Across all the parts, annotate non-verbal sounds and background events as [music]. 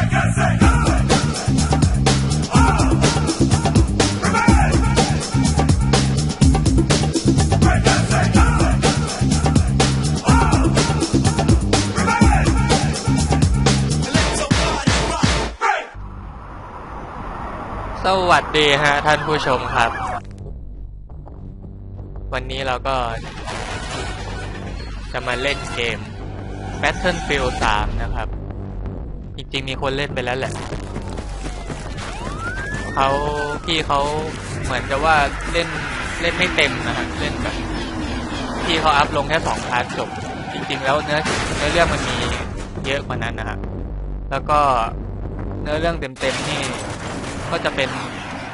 สวัสดีฮะท่านผู้ชมครับ วันนี้เราก็จะมาเล่นเกม Battlefield 3 นะครับ จริงมีคนเล่นไปแล้วแหละเขาพี่เขาเหมือนจะว่าเล่นเล่นไม่เต็มนะครับเล่นแบบพี่เขาอัพลงแค่สองพาร์ทจบ จริง ๆ แล้วเนื้อเนื้อเรื่องมันมีเยอะกว่านั้นนะครับแล้วก็เนื้อเรื่องเต็มๆนี่ก็จะเป็น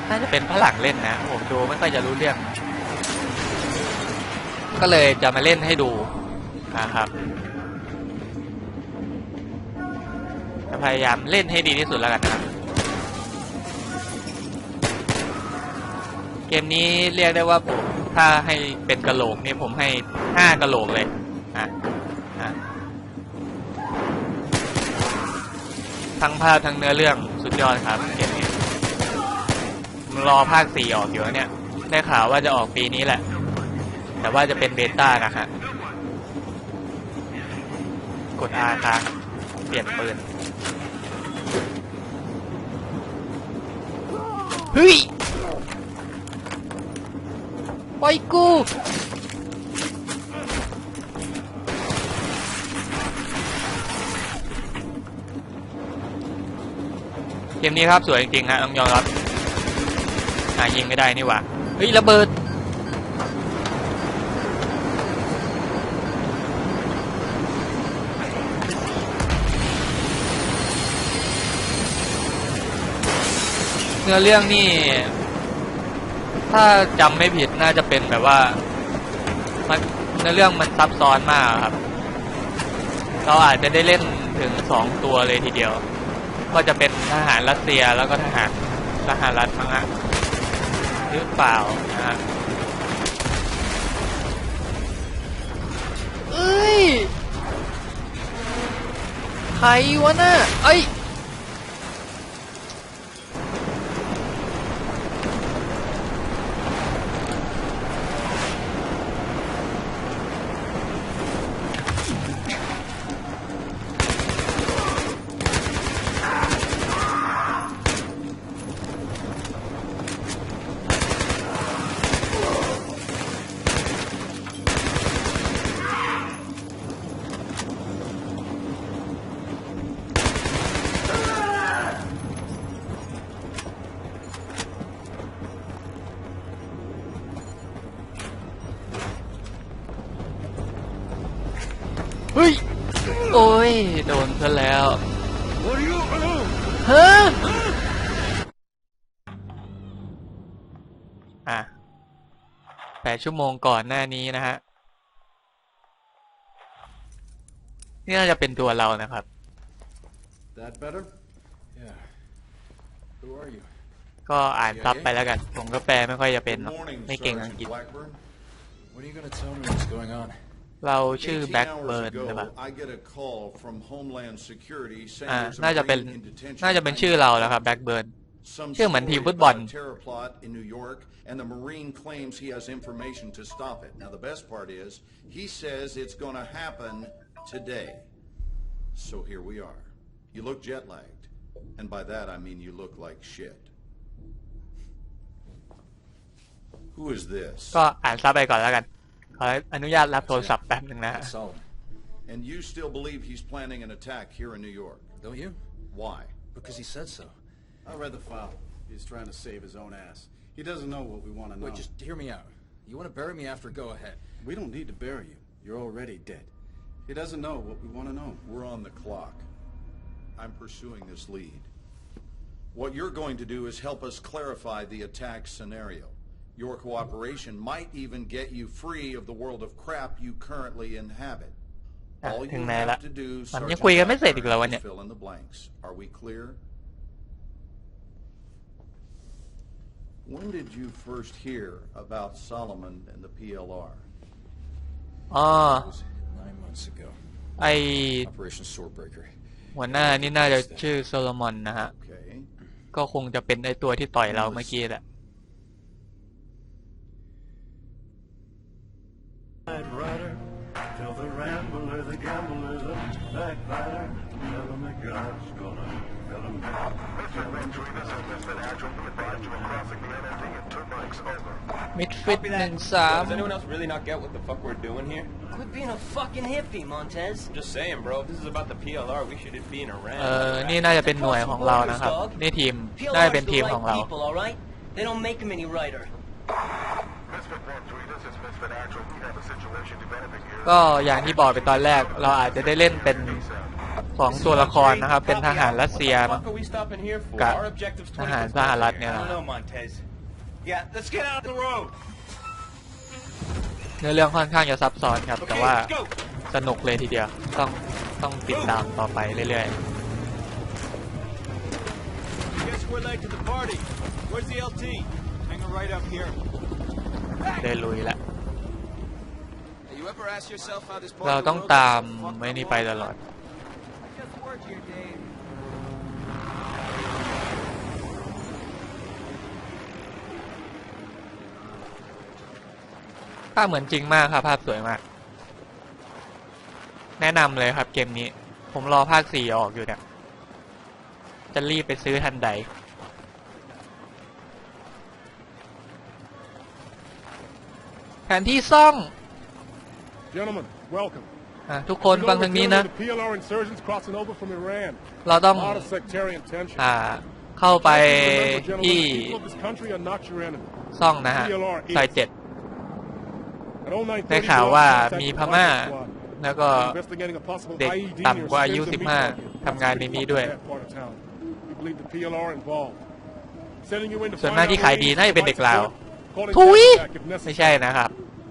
น่าจะเป็นฝรั่งเล่นนะผมดูไม่ค่อยจะรู้เรื่อง ก็เลยจะมาเล่นให้ดูนะครับ พยายามเล่นให้ดีที่สุดแล้วกันนะครับ เกมนี้เรียกได้ว่าผมถ้าให้เป็นกระโหลกนี่ผมให้ห้ากะโหลกเลยอะอะทั้งภาพทั้งเนื้อเรื่องสุดยอดครับเกมนี้รอภาคสี่ออกอยู่เนี่ย ได้ข่าวว่าจะออกปีนี้แหละ แต่ว่าจะเป็นเบต้านะฮะกด R ค้างเปลี่ยนปืน เฮ้ยปล่อยกูเกมนี้ครับสวยจริงๆฮะต้องยอมรับหายิงไม่ได้นี่หว่าเฮ้ยระเบิด เนื้อเรื่องนี่ ถ้าจำไม่ผิดน่าจะเป็นแบบว่ามันเนื้อเรื่องมันซับซ้อนมากครับ เราอาจจะได้เล่นถึงสองตัวเลยทีเดียว ก็จะเป็นทหารรัสเซียแล้วก็ทหารทหารรัฐมั้งฮะหรือเปล่านะฮะเอ้ยใครวะน่ะเอ้ย 8 ชั่วโมงก่อนหน้านี้นะฮะ นี่น่าจะเป็นตัวเรานะครับ That better? Yeah. Who are you? ก็อ่านซับไปแล้วกัน ผมก็แปลไม่ค่อยจะเป็นไม่เก่งอังกฤษเราชื่อแบ็กเบิร์นใช่ปะอ่า น่าจะเป็น น่าจะเป็นชื่อเราแล้วครับแบ็กเบิร์น Some ชื่อเหมือนทีม story ฟุตบอล about a terror plot in New York, and the Marine claims he has information to stop it. Now, the best part is, he says it's going to happen today. So here we are. You look jet lagged, and by that I mean you look like shit. Who is this? ก็อ่านซับไปก่อนแล้วกัน ขออนุญาตรับโทรศัพท์แป๊บหนึ่งนะฮะ That's Solomon. And you still believe he's planning an attack here in New York? Don't you? Why? Because he said so. I read the file. He's trying to save his own ass. He doesn't know what we want to know. Wait, just hear me out. You want to bury me after go ahead. We don't need to bury you. You're already dead. He doesn't know what we want to know. We're on the clock. I'm pursuing this lead. What you're going to do is help us clarify the attack scenario. Your cooperation might even get you free of the world of crap you currently inhabit. All you have to do, Sergeant, is fill in the blanks. Are we clear? When did you first hear about Solomon and the PLR? อ๋อ It was nine months ago. ไอ Operation Swordbreaker. หัวหน้านี่น่าจะชื่อโซโลมอนนะฮะ Okay. ก็คงจะเป็นไอตัวที่ต่อยเราเมื่อกี้แหละ มิดฟิตหนึ่งสาม Does anyone else really not get what the fuck we're doing here? Quit being a fucking hippie, Montez. I'm just saying, bro. If this is about the PLR, we should be in Iran. เออนี่น่าจะเป็นหน่วยของเรานะครับ นี่ทีม น่าจะ PLR's เป็น the ทีมของ right เรา people, all right? They don't make them any righter. Misfit 1-3, this is Misfit Actual. We have a situation developing here. ก็อย่างที่บอกไปตอนแรก เราอาจจะได้เล่นเป็นสองตัวละครนะครับ เป็นทหารรัสเซีย What the มั้ง fuck are we stopping here for? Got- Our objective's ทหาร20สหรัฐเนี่ย I นะ don't know, Montez. Yeah, let's get out of the road. เนื้อเรื่องค่อนข้างจะซับซ้อนครับ แต่ Okay, ว่า let's go. สนุกเลยทีเดียว ต้องต้องติดตามต่อไปเรื่อย Guess we're late to the party. Where's the LT? Hanging right up here. ๆ ได้ลุยแล้ว You ever ask yourself how this เราต้องตามไม่นี่ไปตลอด Just work here, Dave. ภาพเหมือนจริงมากครับ ภาพสวยมาก แนะนำเลยครับเกมนี้ ผมรอภาคสี่ออกอยู่เนี่ย จะรีบไปซื้อทันใด แผนที่ซ่อง Gentlemen, welcome. อะทุกคนฟังทางนี้นะ The PLR insurgents crossing over from Iran. เราต้อง A lot of sectarian tension. อ่าเข้าไป Remember, gentlemen, ที่ the people of this country are not your enemy. ซ่องนะฮะซอยเจ็ด At 0930, ได้ข่าวว่า we lost มี contact พ with ม่า Viper Squad. แล้วก็ Investigating a possible เด็ก IED ต่ำกว่าอายุ near Spencer 15 Meat ทำงานในนี้ด้วย Market, part of town. We believe the PLR involved. Sending you in to ส่วน find มากที่ out ขายดี ways น่าจะเป็น to เด็ก provide ลาว support. Calling ทุย back if necessary. ไม่ใช่นะครับ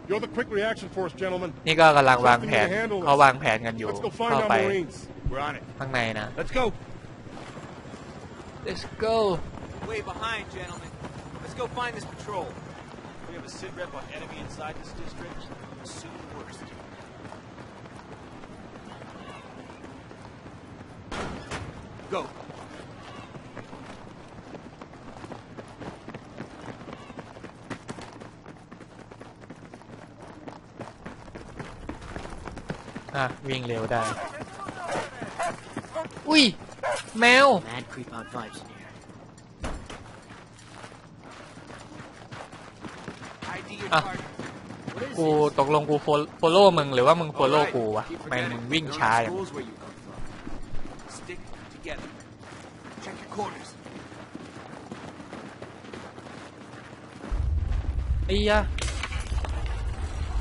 You're the quick reaction force, gentlemen. นี่ก็กำลังวางแผนเขาวางแผนกันอยู่ Let's go find เข้า our ไป Marines. We're on it. ข้างในนะ Let's go. Let's go Way behind, gentlemen. Let's go find this patrol. We have a sit rep on enemy inside this district. Assume the worst. Go. อ่ะ วิ่งเร็วได้ อุ้ย แมว Mad creep out vibes In here. ID your Ah. target. กูตกลงกูโฟโล่มึงหรือว่ามึงโฟโล่กูวะ Keep ทำไม forgetting. มึงวิ่ง Know ช้า the อย่าง schools where you come from. Stick together. Check your corners. ไอ้ยะ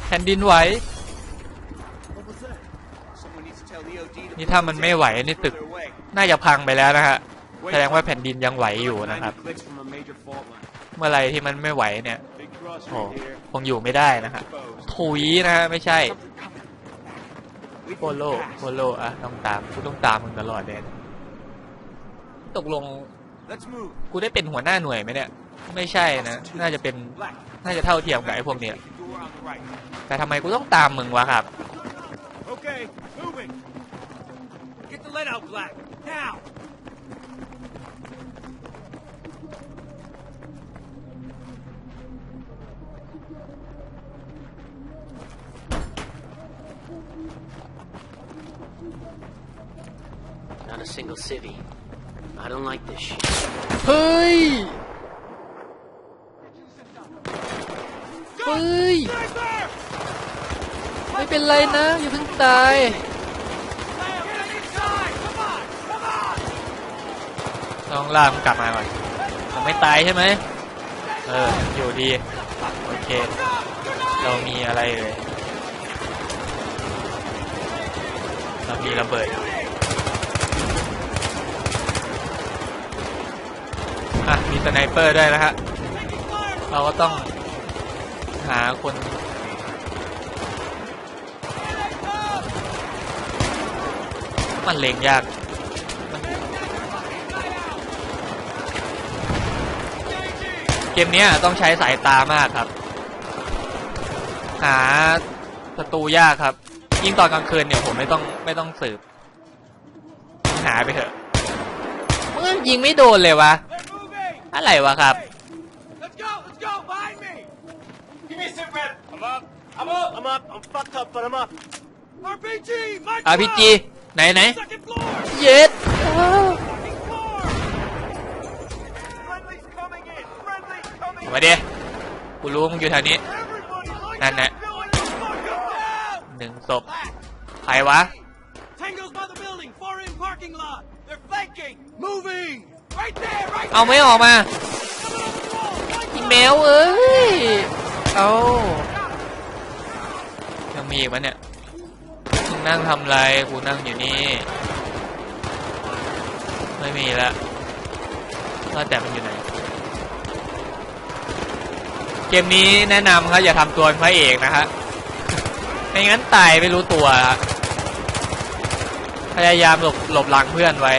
แผ่นดินไหว Someone needs to tell EOD to นี่ถ้ามันไม่ไหวนี่ตึก further away. น่าจะพังไปแล้วนะฮะแสดงว่าแผ่นดินยังไหวอยู่ Like นะครับ90 clicks from a major fault line. เมื่อไหรที่มันไม่ไหวเนี่ย Big cross โอ้คงอยู่ไม่ได้นะฮะ Exposed. ถุยนะฮะไม่ใช่โฟ for โล่ the fast. โฟโล่อะต้องตามกูต้องตามมึงตลอดเลยตกลงกูได้เป็นหัวหน้าหน่วยไหมเนี่ย ไม่ใช่นะ น่าจะเป็นน่าจะเท่าเทียมกับไอ้พวกเนี้ยแต่ทำไมกูต้องตามมึงวะครับ Not a single civvy. I don't like this shit. เฮ้ยเฮ้ยไม่เป็นไรนะ อย่าเพิ่งตาย ต้องล่ามนกลับมาก่อนยังไม่ตายใช่ไหม เออ อยู่ดี โอเค เรามีอะไรเอ่ย เรามีระเบิดอะมีสไนเปอร์ด้วยนะฮะเราก็ต้องหาคนมันเล็งยากเกมเนี้ยต้องใช้สายตามากครับ หาศัตรูยากครับ ยิ่งตอนกลางคืนเนี่ยผมไม่ต้องไม่ต้องสืบ หาไปเถอะมึงยิงไม่โดนเลยวะ They're moving! อะไรวะครับ Let's go! Let's go! Behind me! Give me a sit rep. I'm up. I'm up. I'm up. I'm fucked up, but I'm up. RPG! My อาพีจีไหนไหน Second floor! เย็ด Fucking floor! Friendly's coming in! Friendly's coming มาเดียกูรู้มึงอยู่แถวนี้ Everybody like Nah, nah. that building is fucking down! หนึ่งศพ ใครวะ Tango's by the building! Far in parking lot! They're flanking! Moving! Right there! Right เอาไม่ออกมา Coming on the wall! Flank อีเมลเอ้ย เอายังมีอีกมั้ยเนี่ยมึงนั่งทำไรกูนั่งอยู่นี่ ไม่มีแล้วว่าแต่มันอยู่ไหน เกมนี้แนะนำครับอย่าทำตัวเป็นพระเอกนะฮะ ไม่งั้นตายไม่รู้ตัว พยายามหลบหลบหลังเพื่อนไว้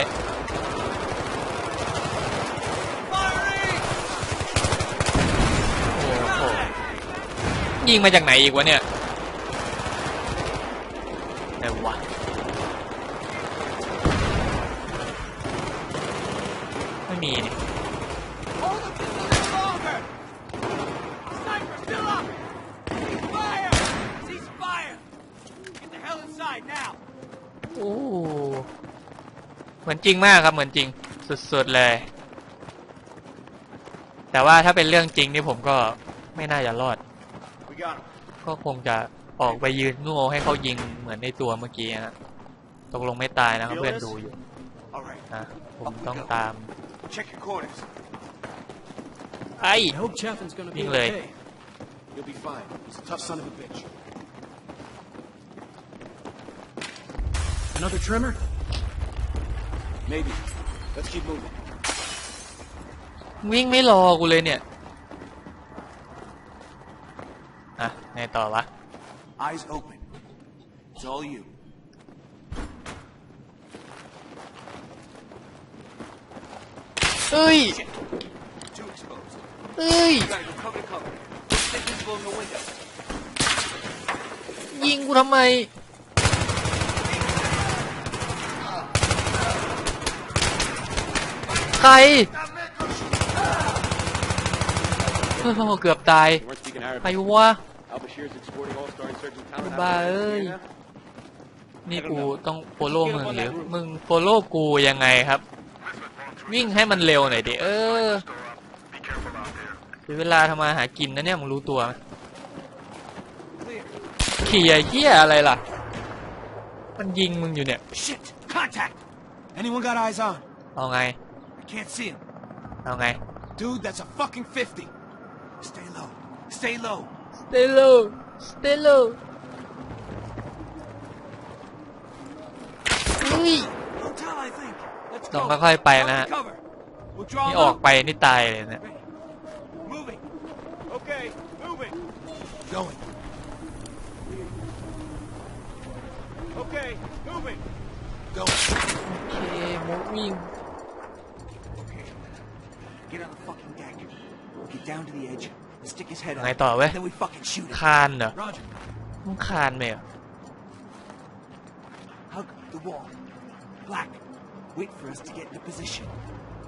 โอ้โหยิงมาจากไหนอีกวะเนี่ยไหนวะ ไม่มีนี่ Hold them just a little longer! Sniper, still up! Fire! Cease fire! Get the hell inside now! โอ้เหมือน จริงมากครับเหมือนจริงสุดๆเลย แต่ว่าถ้าเป็นเรื่องจริงนี่ผมก็ไม่น่าจะรอด We got him. ก็คงจะออกไปยืนโง่ให้เขายิงเหมือนในตัวเมื่อกี้ฮะตกลงไม่ตายนะครับเพื่อนดูอยู่ All right. นะผมต้องตาม Check your corners. ไอ้ I hope Chaffin's gonna be Maybe. Let's keep moving. วิ่งไม่รอกูเลยเนี่ย อะ ไงต่อวะ Eyes open. It's all you. เอ้ย Too exposed. เอ้ย You gotta go cover to cover. Stay visible in the window. ยิงกูทำไม ใครโอ้โหเกือบตาย You weren't speaking Arabic. ใครวะ Al Bashir's exporting all-star insurgent talent out บ้า of เอ้ย Nigeria now? นี่กูต้องโฟโล่มึงหรือมึงโฟโล่กูยังไงครับ วิ่งให้มันเร็วหน่อยดิ เออ Be careful out there. เสียเวลาทำมาหากินนะเนี่ยมึงรู้ตัวไหม Clear. เขี่ยเหี้ยอะไรล่ะ มันยิงมึงอยู่เนี่ย Shit! Contact! Anyone got eyes on? เอาไง I can't see him. เอาไง Dude, that's a fucking 50. Stay low. Stay low. stay low stay low เฮ้ย Hotel, I think. Let's ต้อง go. ค่อยๆไปนะฮะ Cover, cover. We'll draw นี่ them ออก out. ไปนี่ตายเลยเนี่ย Moving. Okay, moving. Going. Okay, moving. Going. โอเคมูวิ่ง Get down to the edge. and Stick his head ไง out. ต่อเว้ย Then we fucking shoot him. คานเหรอ Roger. มึงคานไหมเหรอ Hug the wall. Black. Wait for us to get into position.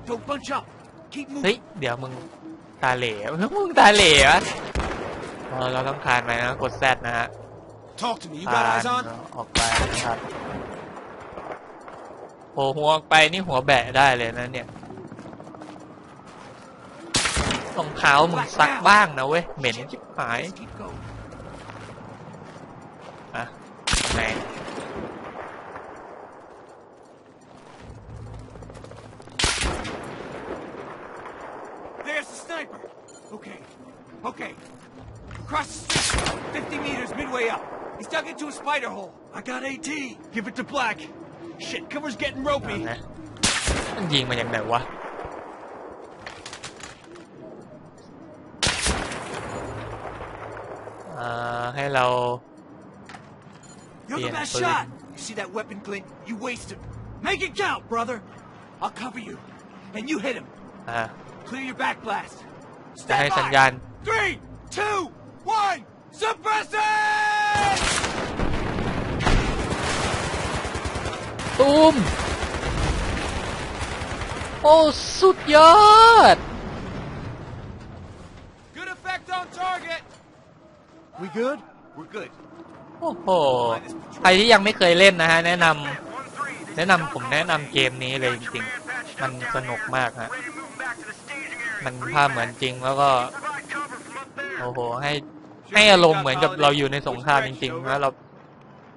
Don't bunch up. Keep เฮ้ย moving. เดี๋ยวมึงตาเหล่มึงตาเหล่วะอ๋อเราต้องคานไปนะ กดแซดนะฮะ Talk to me. You คา got น eyes on? ออกไปนะครับโผล่หัวออกไปนี่หัวแบะได้เลยนะเนี่ย รองเท้ามึงซักบ้างนะเว้ย เหม็นชิบหายอะไหน There's the sniper. Okay. Okay. Across the street. 50 meters midway up. He's dug into a spider hole. I got AT. Give it to Black. Shit, cover's getting ropey. มันยิงมาจากไหนวะ ให้เรา You're the Yeah, best but- shot. You see that weapon glint? You waste him. Make it count, brother. I'll cover you. And you hit him. อ่า Clear your back blast. จะให้ Stand สัญ by. ญาณ Three, two, one. Suppress it! ตูม โอ้สุดยอด We good? We're good. โอ้โห ใครที่ยังไม่เคยเล่นนะฮะ แนะนำแนะนำผมแนะนำเกมนี้เลยจริงๆ มันสนุกมากฮะ มันภาพเหมือนจริงแล้วก็ โอ้โห ให้ให้อารมณ์เหมือนกับเราอยู่ในสงครามจริงๆแล้วเรา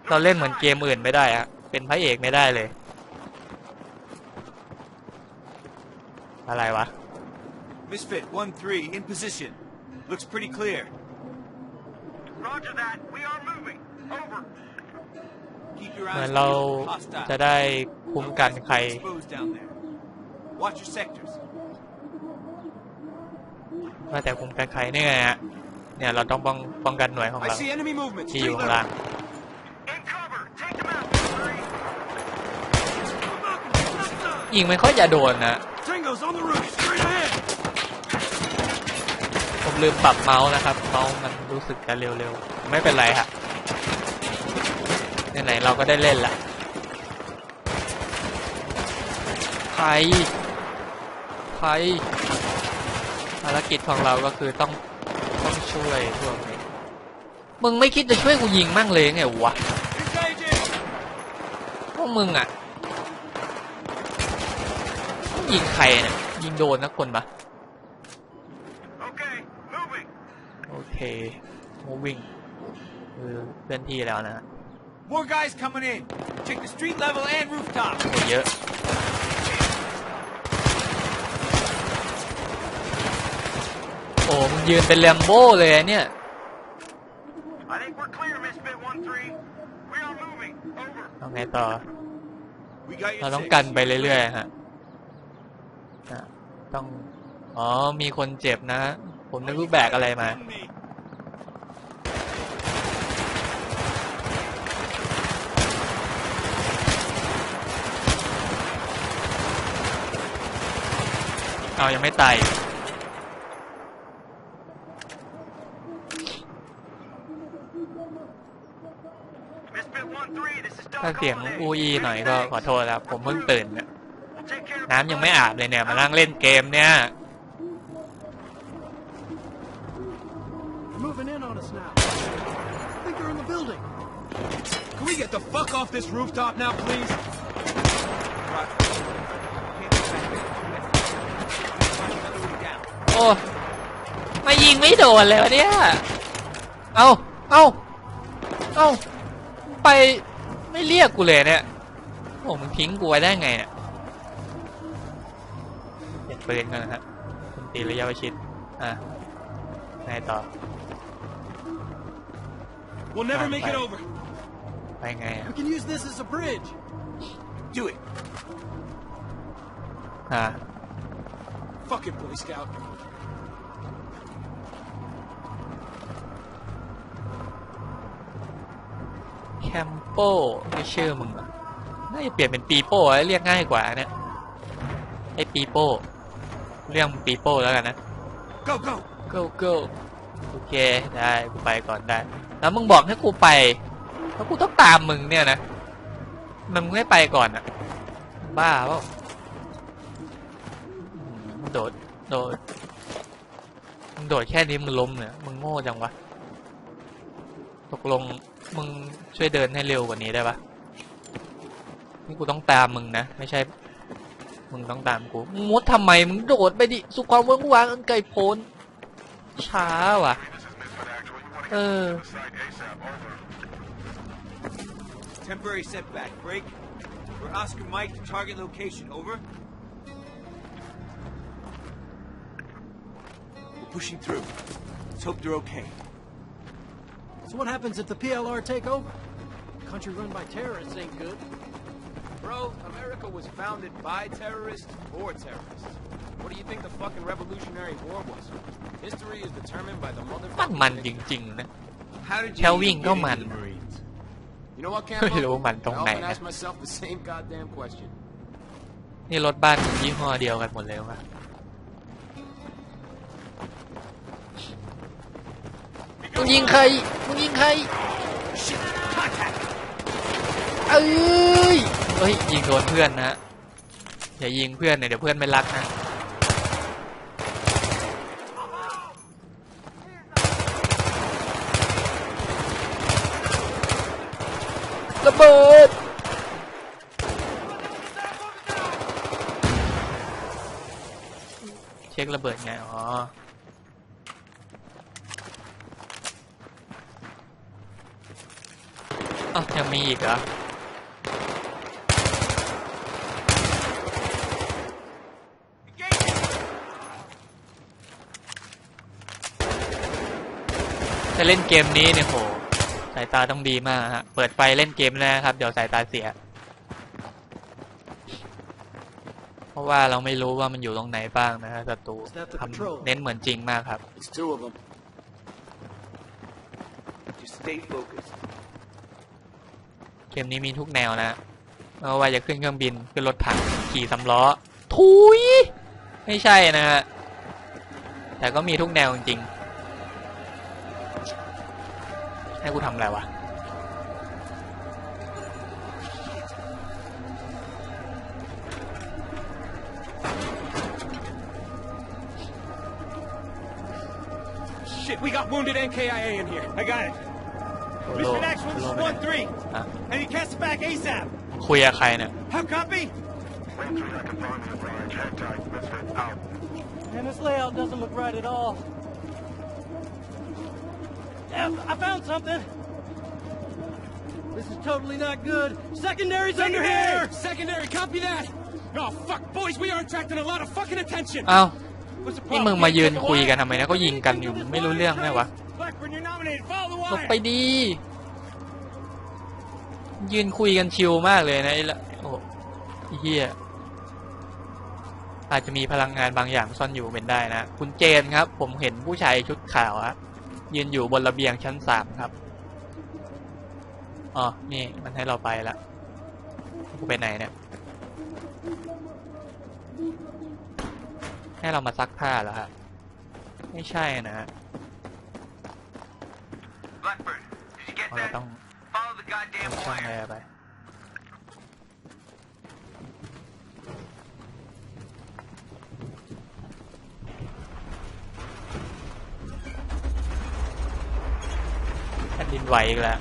เราเล่นเหมือนเกมอื่นไม่ได้อะเป็นพระเอกไม่ได้เลย อะไรวะ Misfit 1-3 in position. Looks pretty clear. Roger that. We are moving. Over. Keep your เหมือ eyes นเรา peeled for hostile. จะได้คุ้มกันใคร Exposed down there. Watch your sectors. ว่าแต่คุ้มกันใครเนี่ยฮะ เนี่ยเราต้องป้องป้องกันหน่วยของ I เรา see enemy movement. ที่อยู่ Street ข้างล่าง level. In cover. Take them out. Three. ยิงไม่ค่อยจะโดนนะ Tango's on the roof, straight ahead! ผม ลืมปรับเมาส์นะครับเมาส์มันรู้สึกจะเร็วๆ ไม่เป็นไรฮะไหนๆเราก็ได้เล่นละใครใครภารกิจของเราก็คือต้องต้องช่วยพวกนี้มึงไม่คิดจะช่วยกูยิงมั่งเลยไงวะพวกมึงอะยิงใครเนี่ยยิงโดนนะคนปะ Okay. Moving. โอเค moving คือเคลื่อนที่แล้วนะฮะ More guys coming in. Check the street level and rooftop. โหเยอะโอ้มึงยืนเป็นแลมโบ้เลยอะเนี่ย I think we're clear, Misfit 1-3. We are moving. Over. เอาไงต่อ We got เรา your ต้อง six. กันไปเรื่อยๆฮะอะต้อง อ๋อ มีคนเจ็บนะฮะผมนึกว่าแบกอะไรมา เอายังไม่ตายอีก Misfit 1-3. This is ถ้านเสียงอูอีหน่อยก็ขอโทษครับผมเพิ่งตื่นน้ำยังไม่อาบเลยเนี่ยมานั่งเล่นเกมเนี่ย Moving in on us now. I think they're in the building. Can we get the fuck off this rooftop now, please? Roger. Can't get back there. Find another way down. โอ้ มายิงไม่โดนเลยวะเนี่ย เอาเอาเอาไปไม่เรียกกูเลยเนี่ยโอ้มึงทิ้งกูไว้ได้ไงเนี่ยเปลี่ยนปืนกันนะฮะคุณตีระยะประชิด อะไงต่อ We'll never Ah, make it right. over. ไปไงอะ We can use this as a bridge. Do it. อะ Fuck it, Boy Scout. แคมโป้ไม่ชื่อมึงเหรอน่าจะเปลี่ยนเป็นปีโป้เรียกง่ายกว่าเนี่ยไอ้ปีโป้เรียกมึงปีโป้แล้วกันนะ Go, go. go go โอเคได้กูไปก่อนได้ แล้วมึงบอกให้กูไปแล้วกูต้องตามมึงเนี่ยนะมันมึงไม่ไปก่อนอะบ้าเปล่าอืมโดดโดดมึงโดดแค่นี้มึงล้มเนี่ยมึงโง่จังวะตกลง มึงช่วยเดินให้เร็วกว่านี้ได้ปะนี่กูต้องตามมึงนะ ไม่ใช่ มึงต้องตามกูมึงมุดทำไม มึงโดดไปดิ สุความเวิ้งว้างอันไกลโพ้น ช้าว่ะ เออ Temporary setback. Break. We're Oscar Mike to target location. Over. We're pushing through. Let's hope they're okay. So what happens if the PLR take over? A country run by terrorists ain't good. Bro, America was founded by terrorists for terrorists. What do you think the fucking Revolutionary War was? History is determined by the มัน motherfucking มันจ victors. ริงๆนะ How did แค่ you วิ่ง even ก็ get มัน into the Marines? You know what, [laughs] ไม่ Campo? รู้มันตรง I ไหน often นะ ask myself the same goddamn question. นี่รถบ้านยี่ห้อเดียวกันหมดเลยวะ มึงยิงใครมึงยิงใครเอ้ยเฮ้ยยิงโดนเพื่อนนะฮะอย่ายิงเพื่อนเนี่ยเดี๋ยวเพื่อนไม่รักนะระเบิดเช็คระเบิดไงอ๋อ อ้าวยังมีอีกเหรอจะเล่นเกมนี้เนี่ยโหสายตาต้องดีมากฮะ เปิดไฟเล่นเกมนะครับ เดี๋ยวสายตาเสีย เพราะว่าเราไม่รู้ว่ามันอยู่ตรงไหนบ้างนะฮะศัตรูทำเน้นเหมือนจริงมากครับ It's two of them. Just stay focused. เกมนี้มีทุกแนวนะไม่ว่าจะขึ้นเครื่องบินขึ้นรถถังขี่สำล้อ ทุย ไม่ใช่นะฮะ แต่ก็มีทุกแนวจริงๆให้กูทำอะไรวะ Shit, we got wounded NKIA in here. I got it. โซโล่ Mission Actual, โซ this โล่ is ไปไหน 1-3. ฮะ I need cast back ASAP. คุยกับใครเนี่ย How copy? Man, this layout doesn't look right at all. Yeah, I found something. This is totally not good. Secondary's under here! Secondary, copy that! Oh, fuck, boys, we are attracting a lot of fucking attention. อ้าว What's the นี่ problem? มึงมา Can't ยืน get the คุย wire? กันทำไมนะก็ยิงกันอยู่ไม่รู้เรื่องไงวะ Blackburn, you're nominated. Follow the ลงไปดี ยืนคุยกันชิลมากเลยนะไอ้ละโอ้เฮียอาจจะมีพลังงานบางอย่างซ่อนอยู่เป็นได้นะ คุณเจนครับ ผมเห็นผู้ชายชุดขาวอะยืนอยู่บนระเบียงชั้นสามครับอ๋อนี่มันให้เราไปละกูไปไหนเนี่ยให้เรามาซักผ้าเหรอครับไม่ใช่นะ ฮะ Blackburn, did you get เรา that? ต้อง Follow the goddamn ช่อง wire. แอร์ไป แผ่นดินไหวอีกแล้ว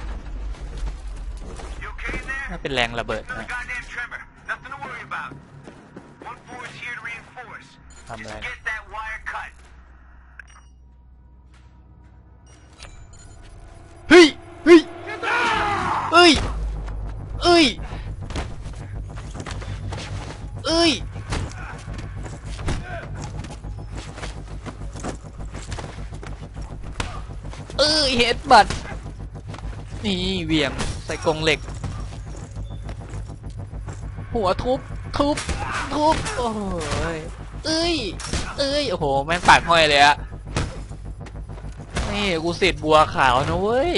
You okay in there? น่าเป็นแรงระเบิด Feel the นะ goddamn tremor. Nothing to worry about. One four is here to reinforce. I'm Just ready. get ยเฮดบัตนี่เหวี่ยงใส่กรงเหล็ก หัวทุบทุบทุบโอ้ยเอ้ยเอ้ยโอ้โหแม่งปากห้อยเลยอะนี่กูเสร็จบัวขาวนะเว้ย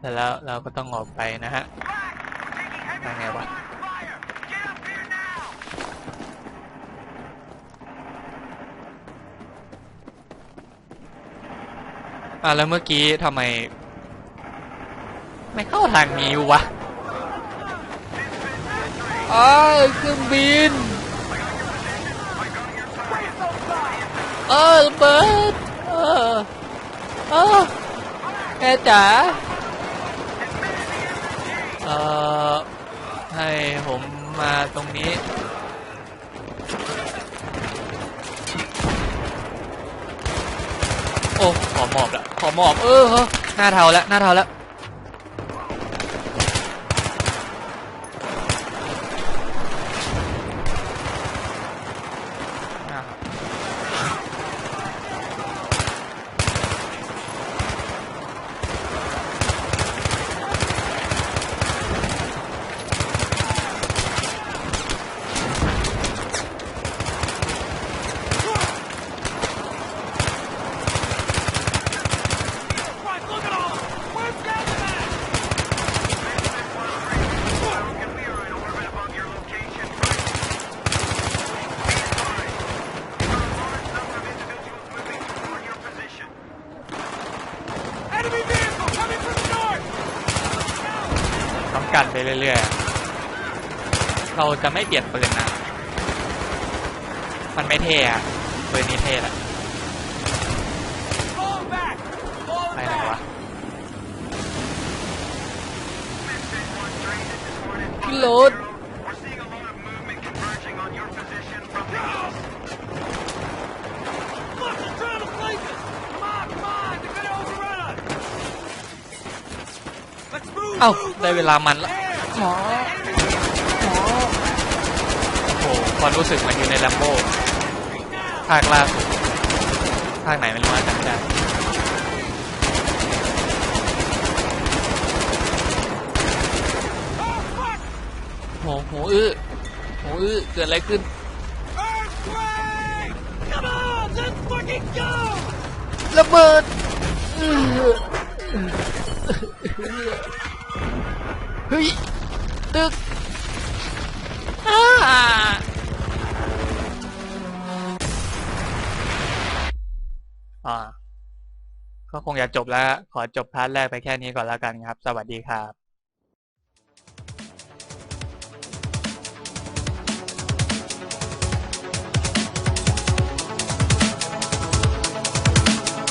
แต่แล้วเราก็ต้องออกไปนะฮะยังไงวะ อะแล้วเมื่อกี้ทำไม ไม่เข้าทางนี้วะอ้าวเครื่องบินเออระเบิดเออเออแม่จ๋าเออให้ผมมาตรงนี้ โอ้ขอหมอบละขอหมอบเออเออหน้าเทาแล้วหน้าเทาแล้ว เรื่อยๆ เราจะไม่เปลี่ยนปืนนะ มันไม่เท่อะปืนนี้เท่แหละ Fall back! Fall ไปไหนวะขึ้นรถ We're seeing a lot of movement converging on your position from the east. Fuck, they're trying to flank us! Come on, come on! They're gonna overrun us! Let's move! เอ้า move, ได้ move. เวลามันแล้ว There. หมอหมอโอ้โหความรู้สึกเหมันอยู่ในแลมโบ้ภาคล่าสุดภาคไหนไม่รู้ว่าจำไม่ได้โหโหอื้อโหอื้อเกิดอะไรขึ้น Earthquake! Come on, let's fucking go! ระเบิดอื้อเฮ้ย ตึกอ้าอ่าก็คงจะจบแล้ว ขอจบพาร์ทแรกไปแค่นี้ก่อนแล้วกันครับ สวัสดีครับ